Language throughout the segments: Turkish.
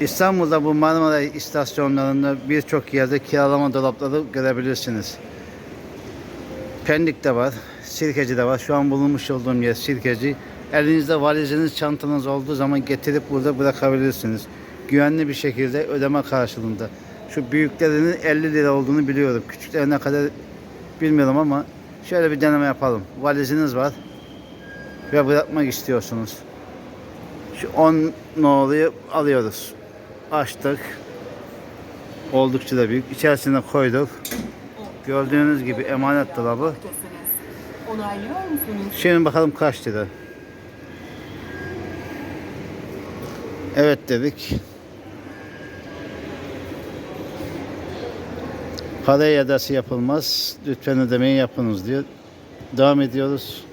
İstanbul'da bu Marmara istasyonlarında birçok yerde kiralama dolapları görebilirsiniz. Pendik'te var, Sirkeci'de var. Şu an bulunmuş olduğum yer Sirkeci. Elinizde valiziniz, çantanız olduğu zaman getirip burada bırakabilirsiniz. Güvenli bir şekilde ödeme karşılığında. Şu büyüklerinin 50 lira olduğunu biliyorum. Küçüklerine kadar bilmiyorum ama şöyle bir deneme yapalım. Valiziniz var ve bırakmak istiyorsunuz. Şu 10 noluyu alıyoruz. Açtık. Oldukça da büyük. İçerisine koyduk. Gördüğünüz gibi emanet dolabı. Noktasınız. Onaylıyor musunuz? Şimdi bakalım kaç lira. Evet dedik. Para iadesi yapılmaz. Lütfen ödemeyi yapınız diyor. Devam ediyoruz.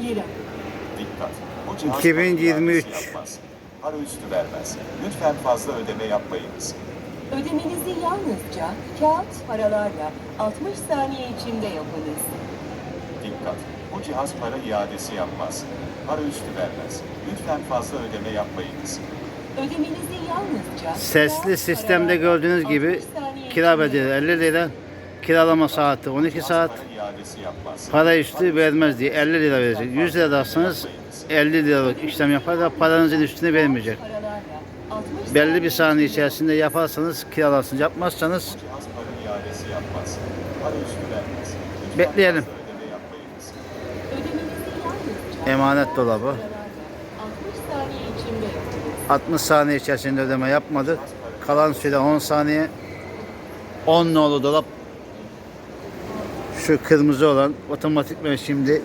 50 lira. Dikkat! Bu cihaz 2023. para üstü vermez. Lütfen fazla ödeme yapmayınız. Ödemenizi yalnızca kağıt paralarla 60 saniye içinde yapınız. Dikkat! Bu cihaz para iadesi yapmaz. Para üstü vermez. Lütfen fazla ödeme yapmayınız. Ödemenizi yalnızca Sesli kağıt sistemde paralarla gördüğünüz gibi 60 saniye kira içinde bedeli 50 lira. Kiralama saati 12 Cihaz saat. Para iadesi yapmaz. Para üstü vermez diye 50 lira verecek. 100 lira alsanız 50 liralık işlem yapar da paranızın üstüne vermeyecek. paralarla 60 Belli bir saniye içerisinde yaparsanız kiralarsınız. Yapmazsanız Bekleyelim. emanet dolabı. paralarla 60 saniye içinde yapınız. 60 saniye içerisinde ödeme yapmadık. Kalan süre 10 saniye. 10 nolu dolap şu kırmızı olan otomatikman şimdi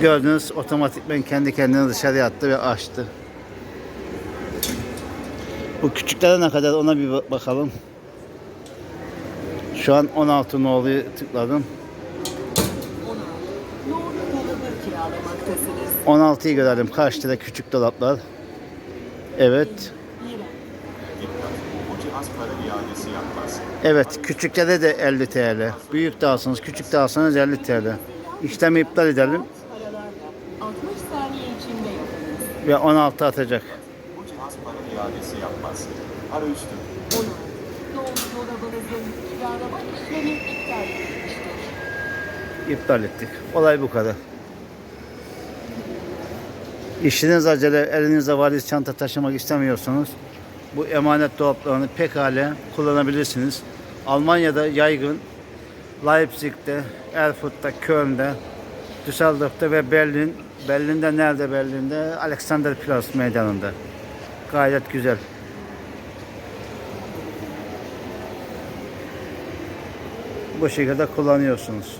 gördünüz otomatikmen kendi kendine dışarıya attı ve açtı. Bu küçüklere ne kadar ona bir bak- bakalım. Şu an 16 noluyu tıkladım. 16. Nolu kiralamaktasınız. 16'yı görelim. Kaç lira küçük dolaplar. Evet. Evet. Küçüklere de 50 TL. Büyük de alsanız, küçük de alsanız 50 TL. İşlemi iptal edelim Paralarla 60 saniye içinde yapınız. Ve 16 atacak. Bu cihaz para iadesi yapmaz. Para üstü 16. Nolu dolabınızın kiralama işlemi iptal edilmiştir. İptal ettik. Olay bu kadar. İşiniz acele, elinizde valiz çanta taşımak istemiyorsanız bu emanet dolaplarını pekala kullanabilirsiniz. Almanya'da yaygın, Leipzig'te, Erfurt'ta, Köln'de, Düsseldorf'ta ve Berlin. Berlin'de nerede Berlin'de? Alexanderplatz meydanında. Gayet güzel. Bu şekilde kullanıyorsunuz.